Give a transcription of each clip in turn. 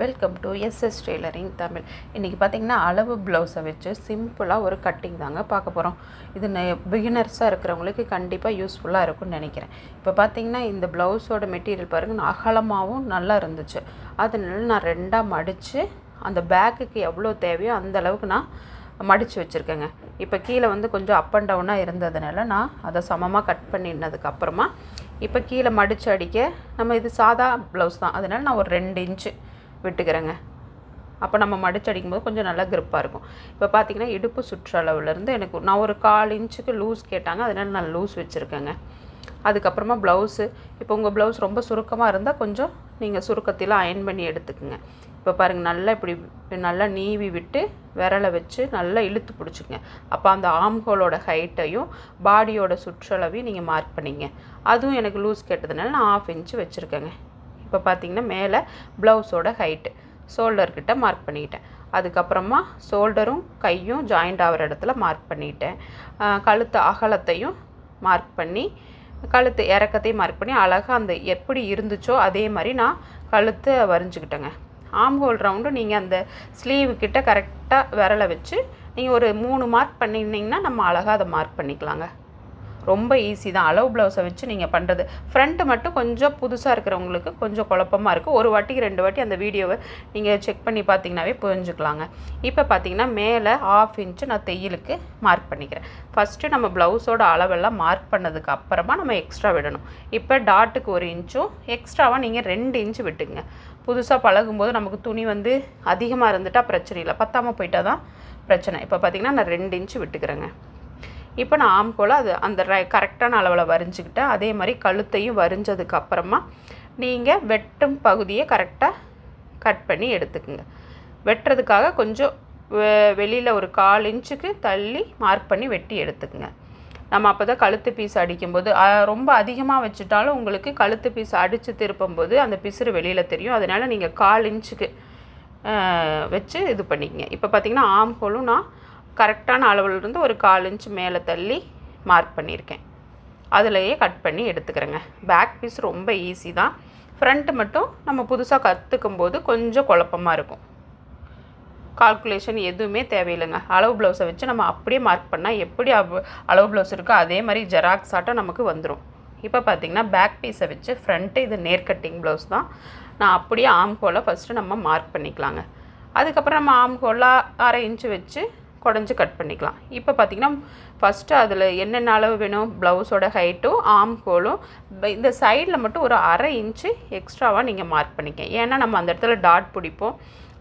Welcome to SS tailoring Tamil. இன்றைக்கி பார்த்திங்கன்னா அளவு ப்ளவுஸை வச்சு சிம்பிளாக ஒரு கட்டிங் தாங்க பார்க்க போகிறோம் இது பிகினர்ஸாக இருக்கிறவங்களுக்கு கண்டிப்பாக யூஸ்ஃபுல்லாக இருக்கும்னு நினைக்கிறேன். இப்போ பார்த்திங்கன்னா இந்த ப்ளவுஸோட மெட்டீரியல் பாருங்கள் அகலமாகவும் நல்லா இருந்துச்சு. அதனால நான் ரெண்டாக மடித்து அந்த பேக்குக்கு எவ்வளோ தேவையோ அந்த அளவுக்கு நான் மடித்து வச்சுருக்கேங்க. இப்போ கீழே வந்து கொஞ்சம் அப் அண்ட் டவுனாக இருந்ததுனால நான் அதை சமமாக கட் பண்ணினதுக்கப்புறமா இப்போ கீழே மடித்து அடிக்க நம்ம இது சாதா ப்ளவுஸ் தான். அதனால் நான் ஒரு ரெண்டு இன்ச்சு விட்டுக்கிறேங்க. அப்போ நம்ம மடிச்சு அடிக்கும்போது கொஞ்சம் நல்லா கிரிப்பாக இருக்கும். இப்போ பார்த்தீங்கன்னா இடுப்பு சுற்றளவுலேருந்து எனக்கு நான் ஒரு கால் இன்ச்சுக்கு லூஸ் கேட்டாங்க. அதனால் நான் லூஸ் வச்சுருக்கேங்க. அதுக்கப்புறமா ப்ளவுஸு இப்போ உங்கள் ப்ளவுஸ் ரொம்ப சுருக்கமாக இருந்தால் கொஞ்சம் நீங்கள் சுருக்கத்தில் அயன் பண்ணி எடுத்துக்குங்க. இப்போ பாருங்கள் நல்லா இப்படி நல்லா நீவி விட்டு விரலை வச்சு நல்லா இழுத்து பிடிச்சிங்க அப்போ அந்த ஆம்ஹோலோட ஹைட்டையும் பாடியோட சுற்றளவையும் நீங்கள் மார்க் பண்ணிங்க. அதுவும் எனக்கு லூஸ் கேட்டதுனால நான் ஆஃப் இன்ச்சு வச்சுருக்கேங்க. இப்போ பார்த்தீங்கன்னா மேலே ப்ளவுஸோட ஹைட்டு ஷோல்டர்கிட்ட மார்க் பண்ணிக்கிட்டேன் அதுக்கப்புறமா ஷோல்டரும் கையும் ஜாயிண்ட் ஆகிற இடத்துல மார்க் பண்ணிட்டேன். கழுத்து அகலத்தையும் மார்க் பண்ணி கழுத்து இறக்கத்தையும் மார்க் பண்ணி அழகாக அந்த எப்படி இருந்துச்சோ அதே மாதிரி நான் கழுத்தை வரைஞ்சிக்கிட்டேங்க. ஆம் ஹோல் ரவுண்டு நீங்கள் அந்த ஸ்லீவு கிட்ட கரெக்டாக விரலை வச்சு நீங்கள் ஒரு மூணு மார்க் பண்ணியிருந்தீங்கன்னா நம்ம அழகாக அதை மார்க் பண்ணிக்கலாங்க. ரொம்ப ஈஸி தான். அளவு ப்ளவுஸை வச்சு நீங்கள் பண்ணுறது ஃப்ரண்ட்டு மட்டும் கொஞ்சம் புதுசாக இருக்கிறவங்களுக்கு கொஞ்சம் குழப்பமாக இருக்குது ஒரு வாட்டிக்கு ரெண்டு வாட்டி அந்த வீடியோவை நீங்கள் செக் பண்ணி பார்த்தீங்கன்னாவே புரிஞ்சுக்கலாங்க. இப்போ பார்த்தீங்கன்னா மேலே ஆஃப் இன்ச்சு நான் தையலுக்கு மார்க் பண்ணிக்கிறேன். ஃபஸ்ட்டு நம்ம ப்ளவுஸோட அளவெல்லாம் மார்க் பண்ணதுக்கு அப்புறமா நம்ம எக்ஸ்ட்ரா விடணும். இப்போ டாட்டுக்கு ஒரு இன்ச்சும் எக்ஸ்ட்ராவாக நீங்கள் ரெண்டு இன்ச்சு விட்டுக்குங்க. புதுசாக பழகும்போது நமக்கு துணி வந்து அதிகமாக இருந்துட்டால் பிரச்சனை இல்லை. பத்தாமல் போயிட்டா தான் பிரச்சனை. இப்போ பார்த்தீங்கன்னா நான் ரெண்டு இன்ச்சு விட்டுக்கிறேங்க. இப்போ நான் ஆம்கோலை அது அந்த கரெக்டான அளவில் வரைஞ்சிக்கிட்டேன் அதே மாதிரி கழுத்தையும் வரைஞ்சதுக்கு அப்புறமா நீங்கள் வெட்டும் பகுதியை கரெக்டாக கட் பண்ணி எடுத்துக்குங்க. வெட்டுறதுக்காக கொஞ்சம் வெளியில் ஒரு கால் இன்ச்சுக்கு தள்ளி மார்க் பண்ணி வெட்டி எடுத்துக்குங்க. நம்ம அப்போ தான் கழுத்து பீஸ் அடிக்கும்போது ரொம்ப அதிகமாக வச்சுட்டாலும் உங்களுக்கு கழுத்து பீஸ் அடித்து திருப்பும்போது அந்த பிசுறு வெளியில் தெரியும். அதனால் நீங்கள் கால் இன்ச்சுக்கு வச்சு இது பண்ணிக்கங்க. இப்போ பார்த்தீங்கன்னா ஆம்கோலும் நான் கரெக்டான அளவுலேருந்து ஒரு கால் இன்ச் மேலே தள்ளி மார்க் பண்ணியிருக்கேன். அதுலேயே கட் பண்ணி எடுத்துக்கிறேங்க. பேக் பீஸ் ரொம்ப ஈஸி தான். ஃப்ரண்ட்டு மட்டும் நம்ம புதுசாக கற்றுக்கும் போது கொஞ்சம் குழப்பமாக இருக்கும். கால்குலேஷன் எதுவுமே தேவையில்லைங்க. அளவு ப்ளவுஸை வச்சு நம்ம அப்படியே மார்க் பண்ணால் எப்படி அவ் அளவு ப்ளவுஸ் இருக்கோ அதே மாதிரி ஜெராக்ஸ் ஆட்டம் நமக்கு வந்துடும் இப்போ பார்த்தீங்கன்னா பேக் பீஸை வச்சு ஃப்ரண்ட்டு இது நேர் கட்டிங் ப்ளவுஸ் தான். நான் அப்படியே ஆம் ஹோலை ஃபஸ்ட்டு நம்ம மார்க் பண்ணிக்கலாங்க. அதுக்கப்புறம் நம்ம ஆம் ஹோலாக அரை இன்ச்சு வச்சு குடஞ்சி கட் பண்ணிக்கலாம். இப்போ பார்த்தீங்கன்னா ஃபஸ்ட்டு அதில் என்னென்ன அளவு வேணும்? ப்ளவுஸோட ஹைட்டும் ஆம் கோலும் இந்த சைடில் மட்டும் ஒரு அரை இன்ச்சு எக்ஸ்ட்ராவாக நீங்கள் மார்க் பண்ணிக்க ஏன்னா நம்ம அந்த இடத்துல டாட் பிடிப்போம்.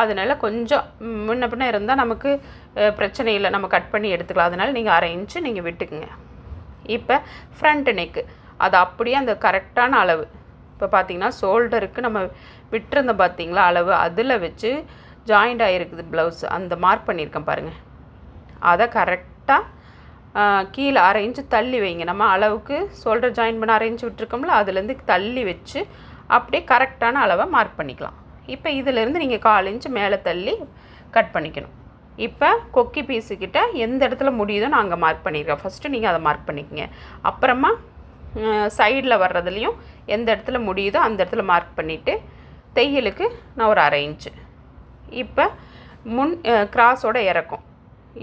அதனால கொஞ்சம் முன்ன பின்ன இருந்தால் நமக்கு பிரச்சனை இல்லை. நம்ம கட் பண்ணி எடுத்துக்கலாம். அதனால் நீங்கள் அரை இன்ச்சு நீங்கள் விட்டுக்குங்க. இப்போ ஃப்ரண்ட் நெக்கு அது அப்படியே அந்த கரெக்டான அளவு. இப்போ பார்த்தீங்கன்னா ஷோல்டருக்கு நம்ம விட்டுருந்தோம் பார்த்திங்களா அளவு. அதில் வச்சு ஜாயிண்ட் ஆகிருக்குது ப்ளவுஸ் அந்த மார்க் பண்ணியிருக்கேன் பாருங்கள் அதை கரெக்டாக கீழே அரை இன்ச்சு தள்ளி வைங்க. நம்ம அளவுக்கு ஷோல்டர் ஜாயின் பண்ண அரை இன்ச்சு விட்டுருக்கோம்ல அதுலேருந்து தள்ளி வச்சு அப்படியே கரெக்டான அளவை மார்க் பண்ணிக்கலாம். இப்போ இதிலேருந்து நீங்கள் கால் இன்ச்சு மேலே தள்ளி கட் பண்ணிக்கணும். இப்போ கொக்கி பீஸுக்கிட்ட எந்த இடத்துல முடியுதோ நான் அங்கே மார்க் பண்ணியிருக்கேன். ஃபஸ்ட்டு நீங்கள் அதை மார்க் பண்ணிக்கங்க. அப்புறமா சைடில் வர்றதுலேயும் எந்த இடத்துல முடியுதோ அந்த இடத்துல மார்க் பண்ணிவிட்டு தையலுக்கு நான் ஒரு அரை இன்ச்சு இப்போ முன் கிராஸோட இறக்கும்.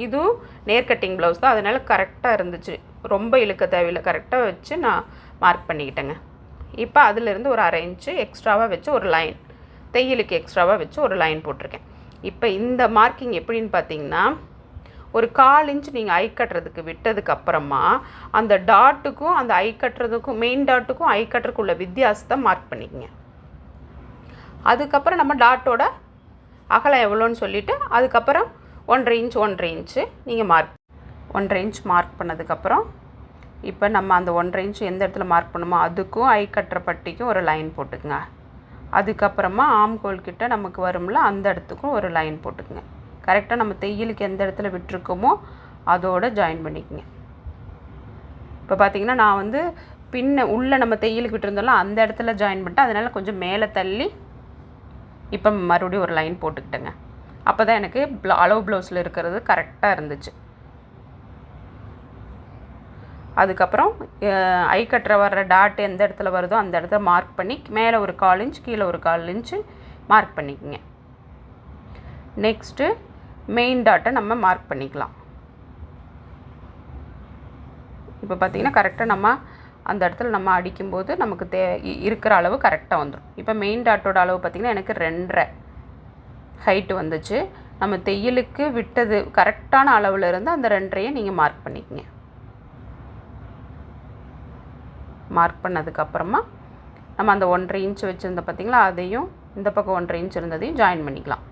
இதுவும் நேர் கட்டிங் ப்ளவுஸ் தான். அதனால் கரெக்டாக இருந்துச்சு. ரொம்ப இழுக்க தேவையில்லை. கரெக்டாக வச்சு நான் மார்க் பண்ணிக்கிட்டேங்க. இப்போ அதிலிருந்து ஒரு அரை இன்ச்சு எக்ஸ்ட்ராவாக வச்சு ஒரு லைன் தையலுக்கு எக்ஸ்ட்ராவாக வச்சு ஒரு லைன் போட்டிருக்கேன். இப்போ இந்த மார்க்கிங் எப்படின்னு பார்த்தீங்கன்னா ஒரு கால் இன்ச் நீங்கள் ஐ கட்டுறதுக்கு விட்டதுக்கு அப்புறமா அந்த டாட்டுக்கும் அந்த ஐ கட்டுறதுக்கும் மெயின் டாட்டுக்கும் ஐ கட்டுறதுக்குள்ள உள்ள வித்தியாசத்தை மார்க் பண்ணிக்கங்க. அதுக்கப்புறம் நம்ம டாட்டோட அகலம் எவ்வளோன்னு சொல்லிவிட்டு அதுக்கப்புறம் ஒன்றரை இன்ச் ஒன்றரை இன்ச்சு நீங்கள் மார்க் ஒன்றரை இன்ச் மார்க் பண்ணதுக்கப்புறம் இப்போ நம்ம அந்த ஒன்றரை இன்ச் எந்த இடத்துல மார்க் பண்ணுமோ அதுக்கும் ஐ கட்டுற பட்டிக்கும் ஒரு லைன் போட்டுக்குங்க. அதுக்கப்புறமா ஆம்கோல் கிட்ட நமக்கு வரும்ல அந்த இடத்துக்கும் ஒரு லைன் போட்டுக்குங்க. கரெக்டாக நம்ம தையலுக்கு எந்த இடத்துல விட்டுருக்கோமோ அதோட ஜாயின் பண்ணிக்கங்க. இப்போ பார்த்திங்கன்னா நான் வந்து பின்ன உள்ளே நம்ம தையலுக்கு விட்டுருந்தோம்ல அந்த இடத்துல ஜாயின் பண்ணிட்டேன். அதனால் கொஞ்சம் மேலே தள்ளி இப்போ மறுபடியும் ஒரு லைன் போட்டுக்கிட்டேங்க. அப்போ தான் எனக்கு அளவு ப்ளவுஸில் இருக்கிறது கரெக்டாக இருந்துச்சு. அதுக்கப்புறம் ஐ கட்டுற வர்ற டாட் எந்த இடத்துல வருதோ அந்த இடத்துல மார்க் பண்ணி மேலே ஒரு கால் இன்ச் கீழே ஒரு கால் இன்ச்சு மார்க் பண்ணிக்கங்க. நெக்ஸ்ட்டு மெயின் டாட்டை நம்ம மார்க் பண்ணிக்கலாம். இப்போ பார்த்தீங்கன்னா கரெக்டாக நம்ம அந்த இடத்துல நம்ம அடிக்கும்போது நமக்கு தே இ- இருக்கிற அளவு கரெக்டாக வந்துடும் இப்போ மெயின் டாட்டோட அளவு பார்த்திங்கன்னா எனக்கு ரெண்டரை. ஹைட்டு வந்துச்சு. நம்ம தையலுக்கு விட்டது கரெக்டான அளவில் இருந்து அந்த ரெண்டரையை நீங்கள் மார்க் பண்ணிக்கங்க. மார்க் பண்ணதுக்கப்புறமா நம்ம அந்த ஒன்றரை இன்ச் வச்சுருந்த பார்த்திங்களா அதையும் இந்த பக்கம் ஒன்றரை இன்ச் இருந்ததையும் ஜாயின் பண்ணிக்கலாம்.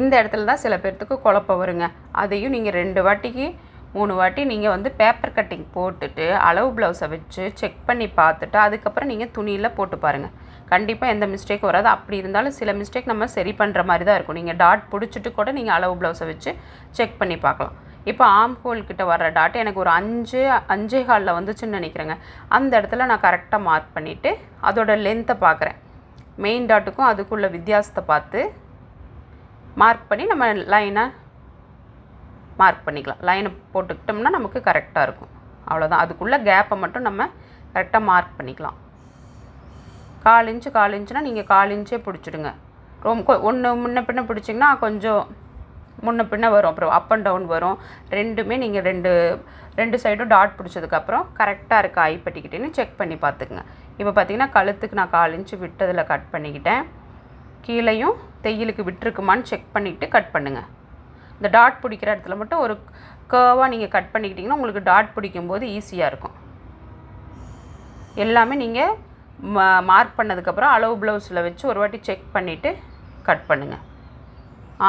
இந்த இடத்துல தான் சில பேர்த்துக்கு குழப்பம் வருங்க. அதையும் நீங்கள் ரெண்டு வாட்டிக்கு மூணு வாட்டி நீங்கள் வந்து பேப்பர் கட்டிங் போட்டுட்டு அளவு ப்ளவுஸை வச்சு செக் பண்ணி பார்த்துட்டு அதுக்கப்புறம் நீங்கள் துணியில் போட்டு பாருங்கள் கண்டிப்பாக எந்த மிஸ்டேக்கும் வராது. அப்படி இருந்தாலும் சில மிஸ்டேக் நம்ம சரி பண்ணுற மாதிரி தான் இருக்கும். நீங்கள் டாட் பிடிச்சிட்டு கூட நீங்கள் அளவு ப்ளவுஸை வச்சு செக் பண்ணி பார்க்கலாம். இப்போ ஆம் ஹோல் கிட்ட வர்ற டாட் எனக்கு ஒரு அஞ்சு அஞ்சே காலில் வந்துச்சுன்னு நினைக்கிறேங்க. அந்த இடத்துல நான் கரெக்டாக மார்க் பண்ணிவிட்டு அதோட லென்த்தை பார்க்குறேன். மெயின் டாட்டுக்கும் அதுக்குள்ள வித்தியாசத்தை பார்த்து மார்க் பண்ணி நம்ம லைனாக மார்க் பண்ணிக்கலாம். லைனை போட்டுக்கிட்டோம்னா நமக்கு கரெக்டாக இருக்கும். அவ்வளோதான் அதுக்குள்ளே கேப்பை மட்டும் நம்ம கரெக்டாக மார்க் பண்ணிக்கலாம். கால் இன்ச்சு கால் இன்ச்சுனா நீங்கள் கால் இன்ச்சே பிடிச்சிடுங்க. ரொம்ப ஒன்று முன்ன பின்ன பிடிச்சிங்கன்னா கொஞ்சம் முன்ன பின்ன வரும். அப்புறம் அப் அண்ட் டவுன் வரும். ரெண்டுமே நீங்கள் ரெண்டு ரெண்டு சைடும் டாட் பிடிச்சதுக்கப்புறம் கரெக்டாக இருக்கா ஐப்பட்டிக்கிட்டேன்னு செக் பண்ணி பார்த்துக்குங்க. இப்போ பார்த்தீங்கன்னா கழுத்துக்கு நான் கால் இன்ச்சு விட்டதில் கட் பண்ணிக்கிட்டேன். கீழேயும் தையலுக்கு விட்டுருக்குமான்னு செக் பண்ணிவிட்டு கட் பண்ணுங்கள் இந்த டாட் பிடிக்கிற இடத்துல மட்டும் ஒரு கேர்வாக நீங்கள் கட் பண்ணிக்கிட்டிங்கன்னா உங்களுக்கு டாட் பிடிக்கும்போது ஈஸியாக இருக்கும். எல்லாமே நீங்கள் மா மார்க் பண்ணதுக்கப்புறம் அளவு ப்ளவுஸில் வச்சு ஒரு வாட்டி செக் பண்ணிவிட்டு கட் பண்ணுங்கள்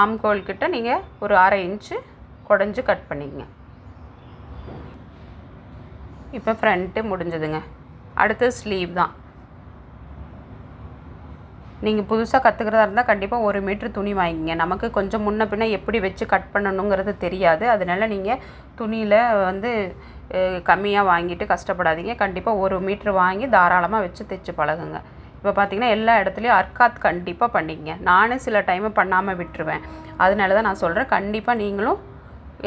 ஆம்கோல் கிட்ட நீங்கள் ஒரு அரை இன்ச்சு குடஞ்சி கட் பண்ணிக்கங்க. இப்போ ஃப்ரண்ட்டு முடிஞ்சதுங்க. அடுத்து ஸ்லீவ் தான். நீங்கள் புதுசாக கற்றுக்கிறதா இருந்தால் கண்டிப்பாக ஒரு மீட்ரு துணி வாங்கிங்க. நமக்கு கொஞ்சம் முன்ன பின்ன எப்படி வச்சு கட் பண்ணணுங்கிறது தெரியாது. அதனால நீங்கள் துணியில் வந்து கம்மியாக வாங்கிட்டு கஷ்டப்படாதீங்க. கண்டிப்பாக ஒரு மீட்ரு வாங்கி தாராளமாக வச்சு தைச்சு பழகுங்க. இப்போ பார்த்தீங்கன்னா எல்லா இடத்துலையும் அர்க்காத் கண்டிப்பாக பண்ணிக்கங்க. நானும் சில டைமு பண்ணாமல் விட்டுருவேன். அதனால தான் நான் சொல்கிறேன் கண்டிப்பாக நீங்களும்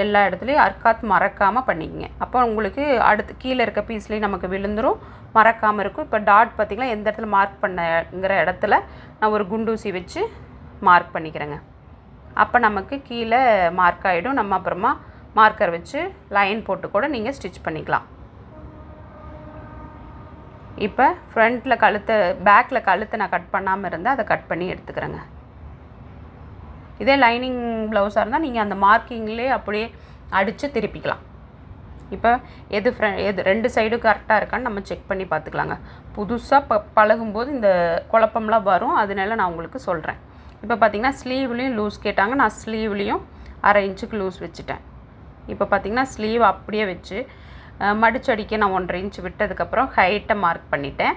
எல்லா இடத்துலையும் அர்க்காத் மறக்காமல் பண்ணிக்கங்க. அப்போ உங்களுக்கு அடுத்து கீழே இருக்க பீஸ்லேயும் நமக்கு விழுந்துரும். மறக்காமல் இருக்கும். இப்போ டாட் பார்த்திங்கன்னா எந்த இடத்துல மார்க் பண்ணங்கிற இடத்துல நான் ஒரு குண்டூசி வச்சு மார்க் பண்ணிக்கிறேங்க. அப்போ நமக்கு கீழே மார்க் ஆகிடும் நம்ம அப்புறமா மார்க்கர் வச்சு லைன் போட்டு கூட நீங்கள் ஸ்டிச் பண்ணிக்கலாம். இப்போ ஃப்ரண்ட்டில் கழுத்தை பேக்கில் கழுத்தை நான் கட் பண்ணாமல் இருந்தால் அதை கட் பண்ணி எடுத்துக்கிறேங்க. இதே லைனிங் ப்ளவுஸாக இருந்தால் நீங்கள் அந்த மார்க்கிங்லேயே அப்படியே அடித்து திருப்பிக்கலாம். இப்போ எது ஃப்ர எது ரெண்டு சைடும் கரெக்டாக இருக்கான்னு நம்ம செக் பண்ணி பார்த்துக்கலாங்க. புதுசாக ப பழகும்போது இந்த குழப்பம்லாம் வரும். அதனால நான் உங்களுக்கு சொல்கிறேன். இப்போ பார்த்தீங்கன்னா ஸ்லீவ்லேயும் லூஸ் கேட்டாங்க. நான் ஸ்லீவ்லேயும் அரை இன்ச்சுக்கு லூஸ் வச்சுட்டேன். இப்போ பார்த்தீங்கன்னா ஸ்லீவ் அப்படியே வச்சு மடிச்சடிக்க நான் ஒன்றரை இன்ச் விட்டதுக்கப்புறம் ஹைட்டை மார்க் பண்ணிட்டேன்.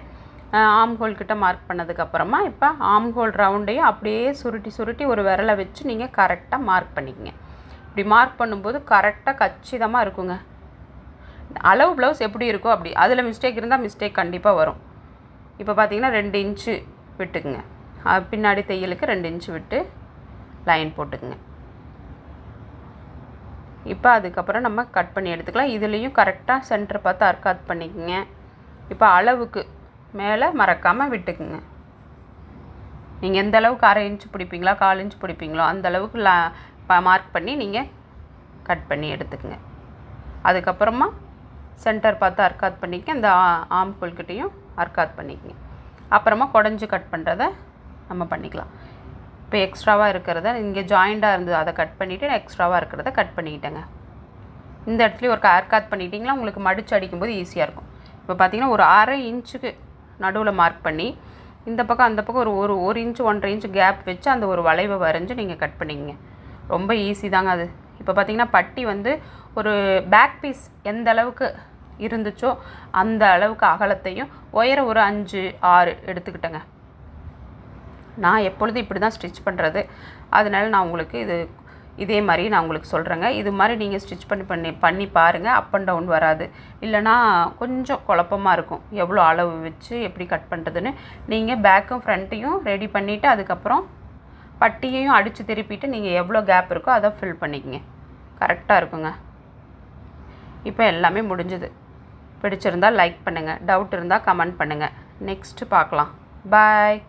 ஆம் ஹோல் கிட்ட மார்க் பண்ணதுக்கப்புறமா இப்போ ஆம்ஹோல் ரவுண்டையும் அப்படியே சுருட்டி சுருட்டி ஒரு விரலை வச்சு நீங்கள் கரெக்டாக மார்க் பண்ணிக்கங்க. இப்படி மார்க் பண்ணும்போது கரெக்டாக கச்சிதமாக இருக்குங்க. அளவு ப்ளவுஸ் எப்படி இருக்கோ அப்படி. அதில் மிஸ்டேக் இருந்தால் மிஸ்டேக் கண்டிப்பாக வரும். இப்போ பார்த்தீங்கன்னா ரெண்டு இன்ச்சு விட்டுக்குங்க. பின்னாடி தையலுக்கு ரெண்டு இன்ச்சு விட்டு லைன் போட்டுக்குங்க. இப்போ அதுக்கப்புறம் நம்ம கட் பண்ணி எடுத்துக்கலாம். இதுலேயும் கரெக்டாக சென்டர் பார்த்து அர்க்காத் பண்ணிக்கோங்க. இப்போ அளவுக்கு மேலே மறக்காமல் விட்டுக்குங்க. நீங்கள் எந்த அளவுக்கு அரை இன்ச் பிடிப்பீங்களா கால் இன்ச் பிடிப்பீங்களோ அந்த அளவுக்கு லா மார்க் பண்ணி நீங்கள் கட் பண்ணி எடுத்துக்கங்க. அதுக்கப்புறமா சென்டர் பார்த்து அர்க்காத் பண்ணிக்க இந்த ஆம் கிட்டேயும் அர்க்காத் பண்ணிக்கங்க. அப்புறமா குடஞ்சி கட் பண்ணுறத நம்ம பண்ணிக்கலாம். இப்போ எக்ஸ்ட்ராவாக இருக்கிறத இங்கே ஜாயிண்டாக இருந்தது அதை கட் பண்ணிவிட்டு எக்ஸ்ட்ராவாக இருக்கிறத கட் பண்ணிக்கிட்டேங்க. இந்த இடத்துலையும் ஒரு ஹேர் கட் உங்களுக்கு மடிச்சு அடிக்கும்போது ஈஸியாக இருக்கும். இப்போ பார்த்தீங்கன்னா ஒரு அரை இன்ச்சுக்கு நடுவில் மார்க் பண்ணி இந்த பக்கம் அந்த பக்கம் ஒரு ஒரு ஒரு இன்ச்சு ஒன்றரை இன்ச்சு கேப் வச்சு அந்த ஒரு வளைவை வரைஞ்சி நீங்கள் கட் பண்ணிக்கங்க. ரொம்ப ஈஸி தாங்க அது. இப்போ பார்த்தீங்கன்னா பட்டி வந்து ஒரு பேக் பீஸ் எந்த அளவுக்கு இருந்துச்சோ அந்த அளவுக்கு அகலத்தையும் உயரம் ஒரு அஞ்சு ஆறு எடுத்துக்கிட்டேங்க. நான் எப்பொழுதும் இப்படி தான் ஸ்டிச் பண்ணுறது அதனால நான் உங்களுக்கு இது இதே மாதிரி நான் உங்களுக்கு சொல்கிறேங்க இது மாதிரி நீங்கள் ஸ்டிச் பண்ணி பண்ணி பண்ணி பாருங்கள் அப் அண்ட் டவுன் வராது. இல்லைனா கொஞ்சம் குழப்பமாக இருக்கும். எவ்வளோ அளவு வச்சு எப்படி கட் பண்ணுறதுன்னு நீங்கள் பேக்கும் ஃப்ரண்ட்டையும் ரெடி பண்ணிவிட்டு அதுக்கப்புறம் பட்டியையும் அடித்து திருப்பிட்டு நீங்கள் எவ்வளோ கேப் இருக்கோ அதை ஃபில் பண்ணிக்கங்க. கரெக்டாக இருக்குங்க. இப்போ எல்லாமே முடிஞ்சுது. பிடிச்சிருந்தால் லைக் பண்ணுங்கள் டவுட் இருந்தால் கமெண்ட் பண்ணுங்கள் நெக்ஸ்ட்டு பார்க்கலாம். பாய்